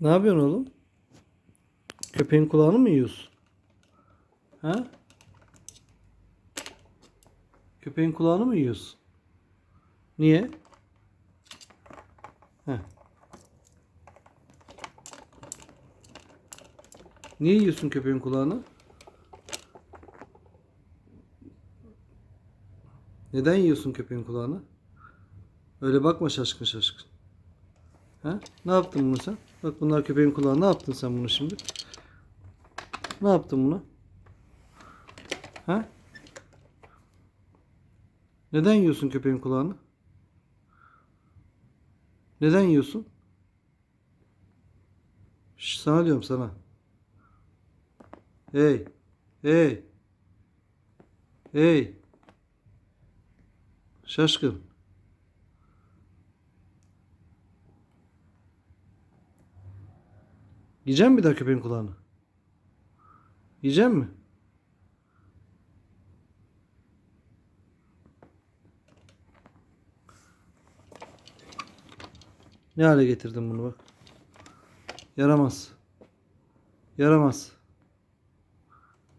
Ne yapıyorsun oğlum? Köpeğin kulağını mı yiyorsun? Ha? Köpeğin kulağını mı yiyorsun? Niye? Heh. Niye yiyorsun köpeğin kulağını? Neden yiyorsun köpeğin kulağını? Öyle bakma şaşkın şaşkın. Ha? Ne yaptın bunu sen? Bak bunlar köpeğin kulağı. Ne yaptın sen bunu şimdi? Ne yaptın bunu? Ha? Neden yiyorsun köpeğin kulağını? Neden yiyorsun? Şş, sana diyorum sana. Hey. Hey. Hey. Şaşkın. Yiyecek mi bir daha köpeğin kulağını? Yiyecek mi? Ne hale getirdin bunu bak. Yaramaz. Yaramaz.